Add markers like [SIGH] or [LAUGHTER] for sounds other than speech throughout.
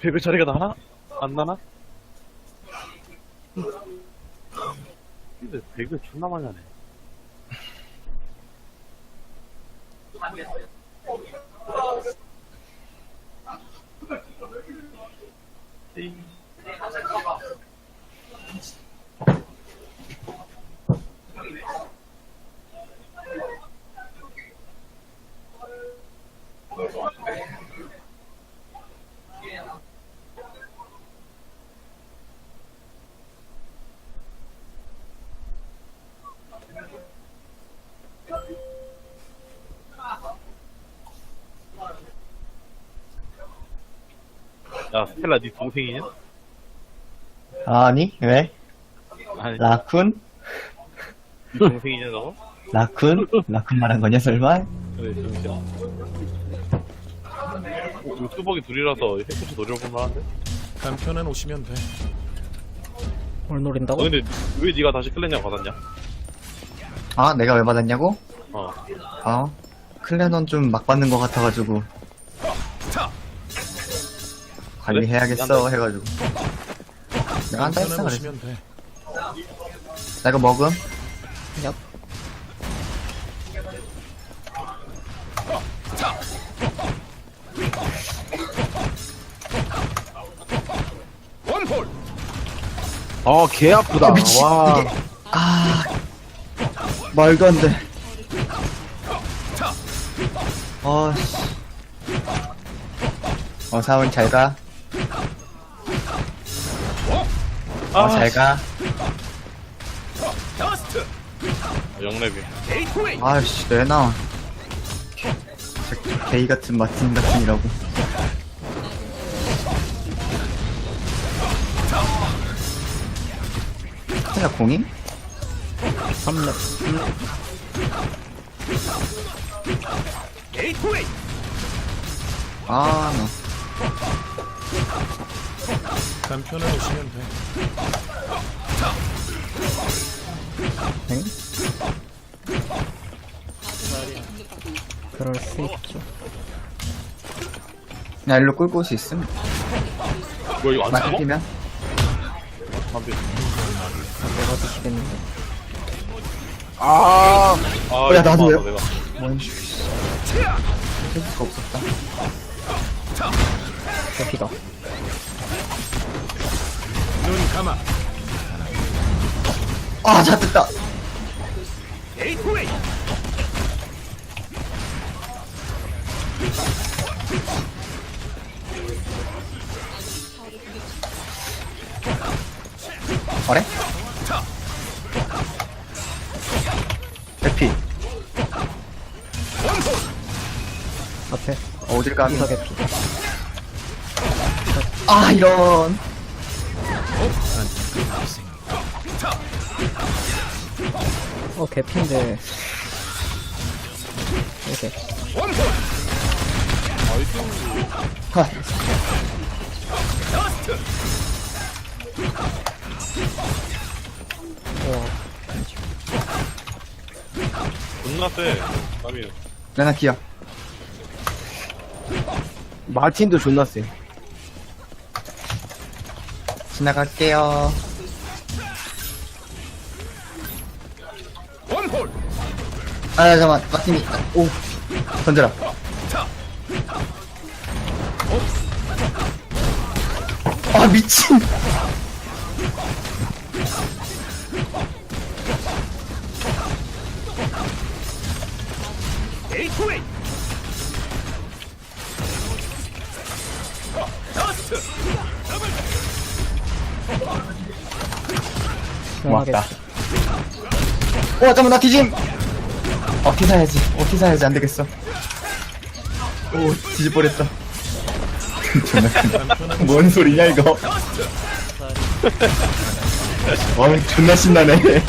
배그 자리가 나나? 안 나나? 근데 배그 존나 많이 하네. 띵. 야, 스텔라 네 동생이냐? 아니, 왜? 아니, 라쿤? 네 동생이냐, 너? 라쿤? 라쿤 말한 거냐, 설마? 그래, 정신아. 어, 이거 뚜벅이 둘이라서 해코치 노려볼 만 한데? 간편한 오시면 돼. 뭘 노린다고? 너 근데 왜 네가 다시 클랜이랑 받았냐? 아, 내가 왜 받았냐고? 어. 어? 클레넌 좀 막 받는 것 같아가지고. 관리해야겠어, 해가지고. 내가 한다 했어, 돼. 나 이거 먹음? 얍. 원홀. 아, 개 아프다. 아, 미친, 와. 이게. 아. 말도 안 돼. 어, 씨. 어, 사원 잘 가. 어, 잘 가. 아. 게이트웨이. 아씨, 내놔. 저 게이 같은 마틴 같은이라고. 스텔라 공임? 3렙. 게이트웨이. 아, 너. 간편한 오시면 돼. 엥? 그럴 수 있죠. 나 일로 끌고 올 수 있음? 뭐 이거 안 죽어? 맞으면? 담배. 내가 드시겠는데. 아, 아, 야, 이거 나도 봐봐, 왜- 내가. 뭔, 씨. 해줄 없었다. 대피가. 눈 감아. 아, 잡혔다! 게이트웨이. 어래? 대피. 앞에. 어딜 가면. 이사 대피. 아, 이런. 어, 개피인데. 이렇게. 하. 존나 세. 담이. 레나 기어. 마틴도 존나 세. 지나갈게요. 아, 잠깐만. 마틴이. 오. 던져라. 아, 미친. 고맙다. 오, 잠깐만, 나 뒤짐! 어티 사야지. 어티 사야지. 안 되겠어. 오, 큰다. [LAUGHS] 뭔 소리냐, 이거? 어, 존나 신나네. [LAUGHS]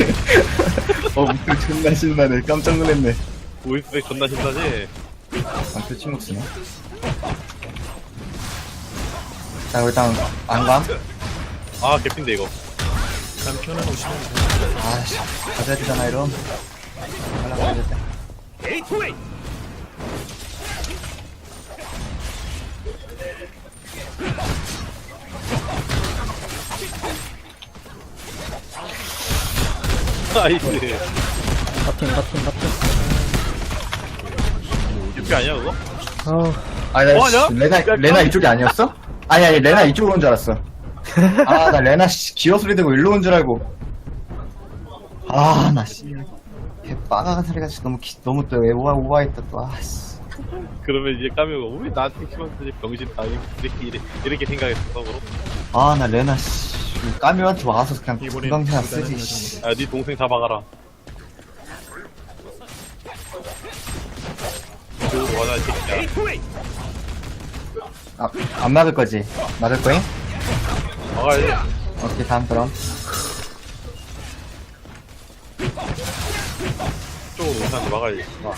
어, 목소리 존나 신나네. 깜짝 놀랐네. 보이스백 존나 신나지? 아, 그 침묵 쓰네. 자, 일단, 안 감? 아, 개핀데, 이거. 남편은 오시면 돼. 아씨, 가져야 되잖아, 이럼. 올라가야. 나이스. 버틴 버틴 버틴 유피 아니야, 그거? 어우 아니, 나, 어, 아니야? 레나, 야, 레나 깜- 이쪽이 아니었어? 아니, 아니, 레나 이쪽으로 온 줄 알았어. [LAUGHS] 아, 나 레나, 씨, 기어 소리 들고 일로 온 줄 알고. 아, 나, 씨. 소리가 진짜 너무, 기, 너무 또 오바, 오바했다, 또, 아, 씨. 그러면 이제 까메오가 왜 나한테 키만 쓰지 병신 다 이렇게 이렇게, 이렇게 생각했어 서로 아, 나 레나, 씨. 까미한테 와서 그냥 불가능한 쓰지, 씨. 아네 동생 잡아가라 그 와나 새끼야 게이트웨이. 아, 안 막을 거지? 막을 거잉? 막아야지 오케이, 다음 그럼. 쪽으로 동생한테 막아야지 아,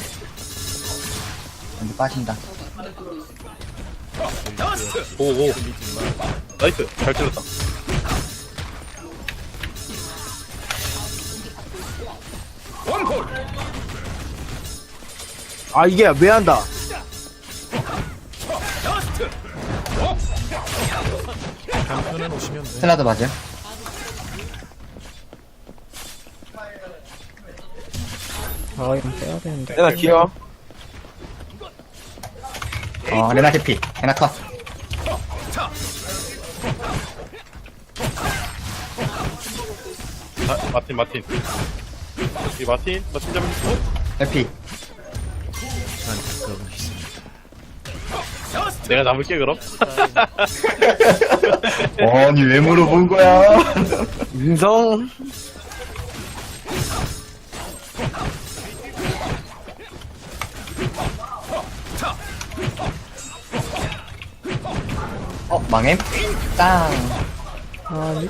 근데 빠진다. 오 오 나이스 잘 찔렀다. 아, 이게 왜 한다? 스텔라도 맞음. 아 이건 빼야 되는데 내가 기어. 어, 레나 캐피. 레나 컷. 아, 마틴 마틴 이 마틴 마틴 잡으면 [LAUGHS] 어? 해피. 내가 잡을게 그럼 아니, 왜 물어본 거야? 인성. 망햄? 짱. 아니.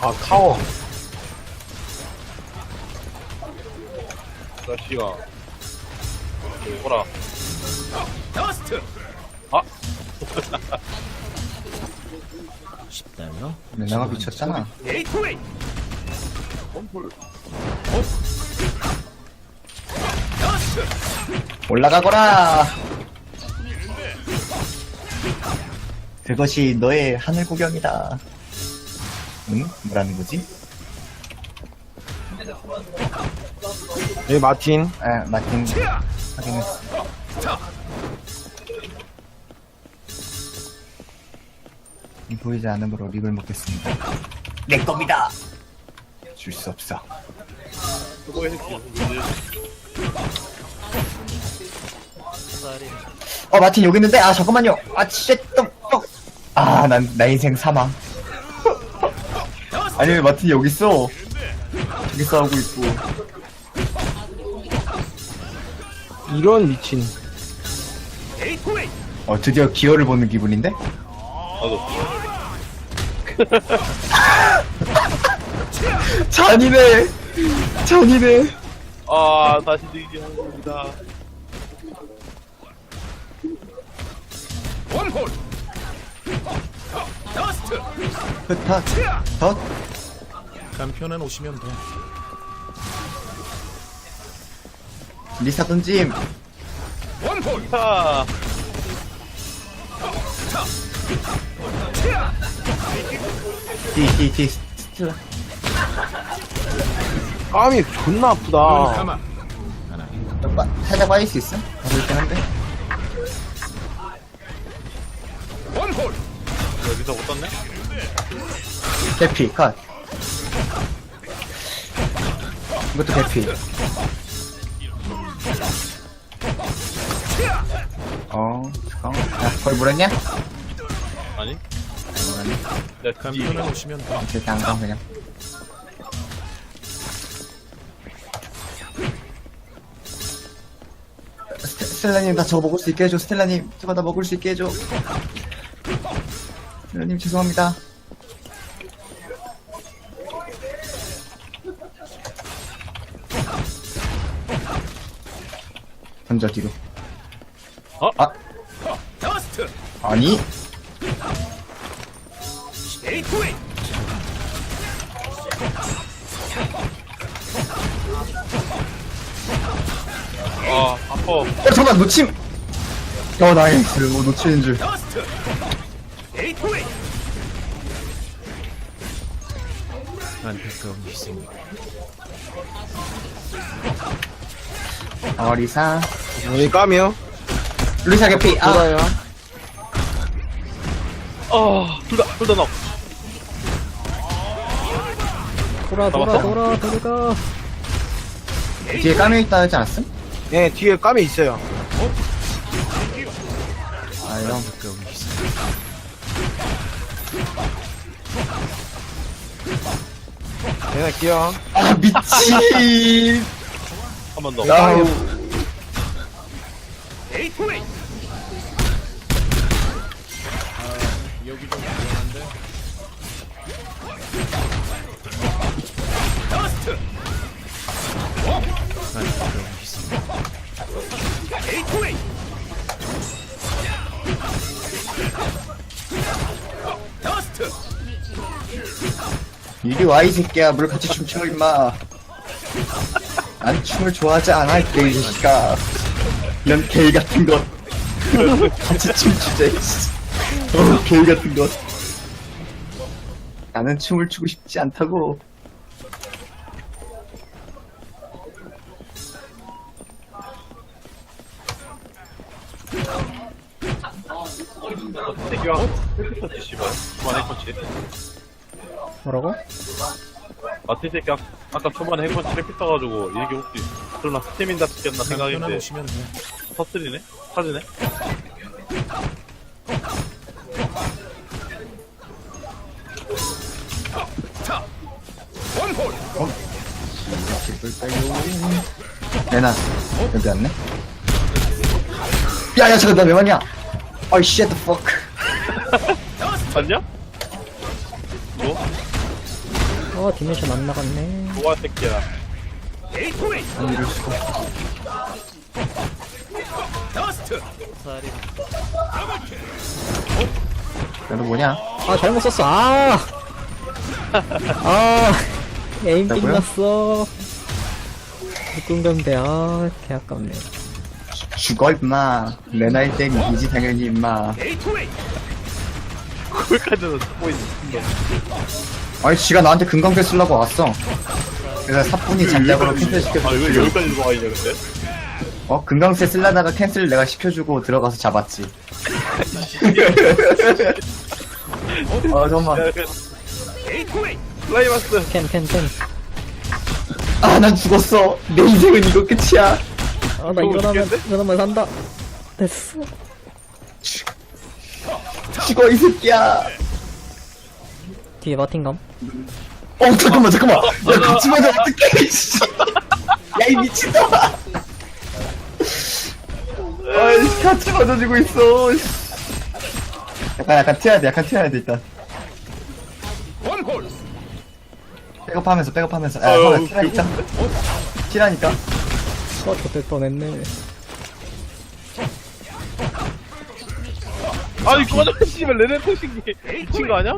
아, 카워. 자식아 뭐라. 아 레나가 미쳤잖아. 게 올라가거라! 그것이 너의 하늘 구경이다. 응? 뭐라는 거지? 여기 마틴. 아, 마틴 확인했어. 이 보이지 않음으로 립을 먹겠습니다. 내 겁니다! 줄 수 없어. 어, 마틴 여기 있는데? 아, 잠깐만요. 아, 진짜, 또, 또. 아, 난, 나 인생 사망. [LAUGHS] 아니, 왜 마틴이 여기 있어? 저기 싸우고 있고. 이런 미친. 어, 드디어 기어를 보는 기분인데? 나도 잔이네! 잔이네! 아 다시 들기 하는 겁니다 원홀. 저스트. 흩어, 덧. 남편은 오시면 돼. 리사 던짐. 원홀. 뒤, 뒤, 스틸라. 깜이 존나 눈 아프다. 감아. 빠, 살짝 빠질 수 있어? 가고 있긴 한데. 여기서 못 떴네 개피, 컷. 이것도 개피. 어, 잠깐. 야, 거의 물었냐? 아니 내가 남편은 오시면 돼. 이제 당장 그냥. 스텔라님 나 저거 먹을 수 있게 해줘 스텔라님 저거 나 먹을 수 있게 해줘 스텔라님 죄송합니다. 던져 뒤로. 더스트! 아니? 아 아파 어 잠깐 놓침. 어 나이스 뭐 놓치는 줄. 더스트 게이트웨이 안타까운 희생 어리사 여기 까미요. 루이사 개피 아 돌아요. 아둘다 둘다 넉. 돌아 돌아 잡았어? 돌아 돌아 뒤에 까메 있다 하지 않았음? 네, 뒤에 까미 있어요. 아 이런 안타까운 희생 얘네 기어. 아 미친 한 번 더. 야우 이리 와 이 새끼야 물 같이 춤춰 임마 난 춤을 좋아하지 않아 이 새끼가 이런 게이 같은 것 같이 춤추자. 어 게이 같은 것 나는 춤을 추고 싶지 않다고 헬피터치 씨발. 초반에 헬퍼치. 뭐라고? 마틴 새끼 아, 아까 초반에 헬퍼치 헬피 떠가지고 이게 혹시 설마 쓰겠나 간편한 생각했는데 돼 터뜨리네? 터지네? 원홀 내나 여기 왔네 야야 잠깐 나왜 왔냐 어이 쉣 fuck [LAUGHS] 봤냐? 어 디멘션 안 나갔네. 좋아 새끼야. 아니 이럴 수가 너도 뭐냐? 아 잘못 썼어. 아! 아 에임? 빗났어. 육군경대 아 개 아깝네. 죽어 임마. 레나일 땐 이기지 당연히 임마. 듣고 있는 아니 지가 나한테 금강패 쓰려고 왔어. 그래서 사뿐히 전략으로 캔슬 아, 왜 여기까지 들어가 있냐, 근데? 어 금강패 쓰려다가 캔슬 내가 시켜주고 들어가서 잡았지. 아 [LAUGHS] 잠깐만. 야, 그, 게이트웨이 클라이마스. 캔 캔 캔. 아 난 죽었어. 내 인생은 이거 끝이야. 아 나 일어나면 죽겠는데? 일어나면 산다. 됐어. 죽어 이 새끼야 뒤에 마틴감 어 잠깐만 잠깐만. 야 같이 맞아 어떡해 야이 미친놈아. 아이 같이 맞아주고 있어. 약간 약간 튀어야 돼 약간 튀어야 돼 일단. 원홀 백업하면서 백업하면서. 야 어, 형아 어, 튀라니까. 튀라니까. 어 저때 뻔했네. 아니, 그만 좀, 씨발, 레네토식이 미친 거 아니야?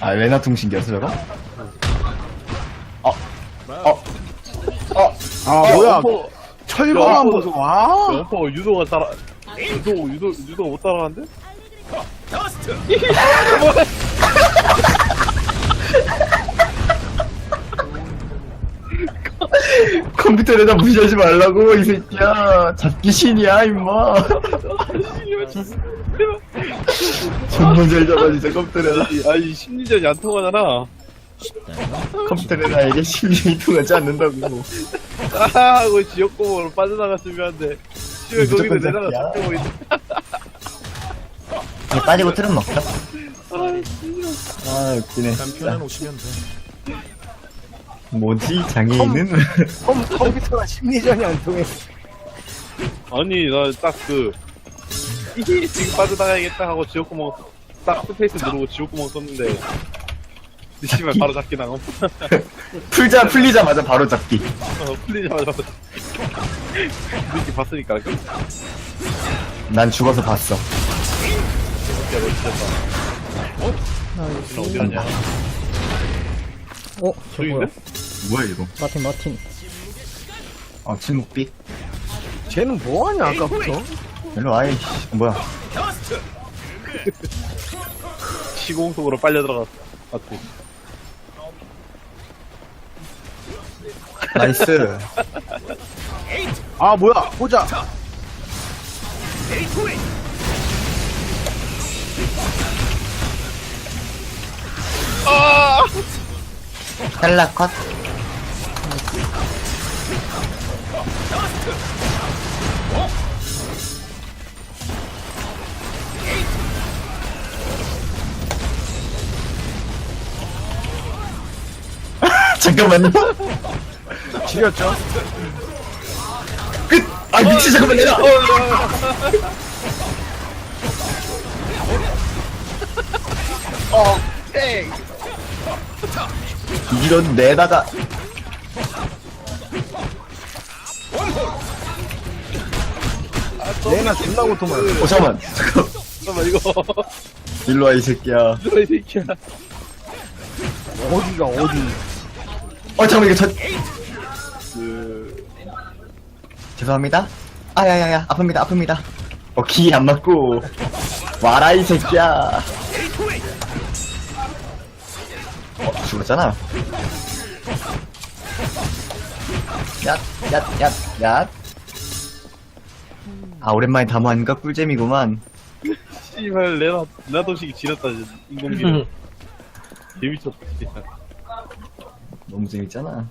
아 레나 통신기였어 저거? 어 어, 어, 아, 뭐야. 어퍼, 철거만 야, 보소. 와. 어퍼 유도가 따라, 유도, 유도, 유도가 못 따라가는데? 컴퓨터에다 무시하지 말라고 이 새끼야 잡기 신이야 임마 존나 잘 잡아 진짜 컴퓨터에다 아니, 심리전이 안 통하잖아. 컴퓨터에다 이게 심리이 통하지 않는다고 아, 하고 지역공으로 빠져나갔으면 한데. 씨발, 거기서 무조건 내다가 잡기야. 잡히고 있네. 이제 빠지고 틀은 먹자 아 웃기네 간편한 오시면 돼 뭐지 장애인은 컴, 컴퓨터가 심리전이 안 통해. 아니, 나 딱 그, 이게 지금 빠져나가야겠다 하고 지옥구멍, 딱 스페이스 누르고 지옥구멍 썼는데, 씨발, 바로 잡기 나감. [LAUGHS] 풀자 풀리자마자 바로 잡기 어, 풀리자마자. 느낌 봤으니까 그난 죽어서 봤어. 진짜 멋있었다 어디 가냐 어? 저 뭐야? 저기인데? 뭐야, 이거? 마틴 마틴 아, 침묵빛? 쟤는 뭐하냐 아까부터 일로 와, 이씨. 뭐야. 시공 속으로 빨려 들어갔어 맞지 나이스. 아 뭐야 보자 헬라 컷. 잠깐만요. 지렸죠? 끝! 아, 미치, 잠깐만, 내가! 이런 내다가. 얘나 존나 고통을 어 잠깐만. 잠깐 잠깐만 이거. 일로 와 이 새끼야. 누가 이 새끼야. 어디가 어디 어 잠깐만 이거 저 그 죄송합니다. 아야야야 아픕니다 아픕니다. 어 기에 안 맞고. 와라 이 새끼야. 어 죽었잖아. 얏얏얏얏 아 오랜만에 담화하니까 꿀잼이구만. 씨발 레나 레나도식이 지렸다 진짜 인공지능. [LAUGHS] 재미쳤다 진짜 너무 재밌잖아.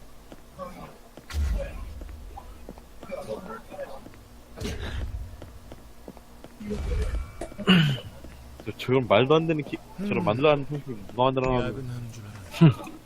저, 저런 말도 안 되는 키, 저런 말도 안 되는 키 누가 만들어놨는데 야근 하는 줄 [LAUGHS]